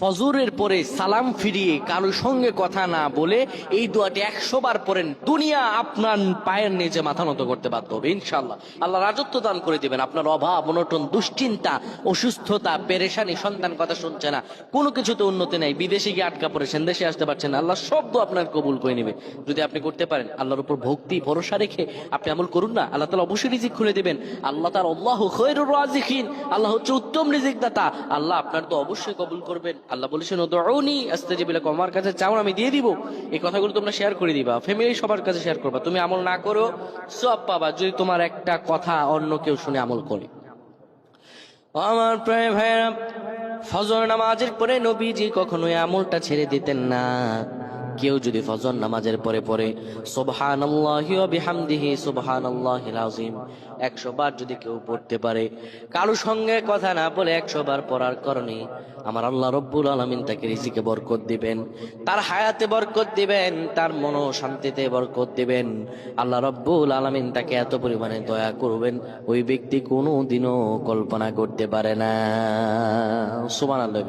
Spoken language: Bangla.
ফজরের পরে সালাম ফিরিয়ে কারোর সঙ্গে কথা না বলে এই দোয়াটি একশো বার পড়েন। দুনিয়া আপনার পায়ের নিচে মাথা নত করতে বাধ্য হবে ইনশাল্লাহ আল্লাহ রাজত্ব দান করে দিবেন। আপনার অভাব, অনটন, দুশ্চিন্তা, অসুস্থতা, পেরেশানি, সন্তান কথা শুনছে না। কোনো কিছুতে উন্নতি নাই। বিদেশে গিয়ে আটকা পড়েছেন, দেশে আসতে পারছেন আল্লাহ শব্দ আপনার কবুল করে নেবে। যদি আপনি করতে পারেন, আল্লাহর উপর ভক্তি, ভরসা রেখে আপনি আমল করুন না, আল্লাহ তালা অবশ্যই রিজিক খুলে দেবেন। আল্লাহ তার আল্লাহ রাজিকিন আল্লাহ হচ্ছে উত্তম রিজিক দাতা আল্লাহ আপনার তো অবশ্যই কবুল করবেন। আল্লাহ বলেছেন যে বিলাক আমার কাছে চাও, আমি দিয়ে দিব। এই কথাগুলো তোমরা শেয়ার করে দিবা। ফ্যামিলি সবার কাছে শেয়ার করবা। তুমি আমল না করো, সব পাবা। যদি তোমার একটা কথা অন্য কেউ শুনে আমল করে। আমার প্রায় ভাইয়েরা, ফজর নামাজের পরে নবীজি কখনোই আমলটা ছেড়ে দিতেন না। কেউ যদি ফজর নামাজের পরে পরে সুবহান একশো বার যদি কেউ পড়তে পারে, কারও সঙ্গে কথা না বলে একশো বার পড়ার কারণে আমার আল্লাহ রব্বুল আলমিন তাকে রিজিকে বরকত দিবেন, তার হায়াতে বরকত দিবেন, তার মন শান্তিতে বরকত দিবেন। আল্লাহ রব্বুল আলমিন তাকে এত পরিমাণে দয়া করবেন, ওই ব্যক্তি কোনো দিনও কল্পনা করতে পারে না। সুমান আল্লাহ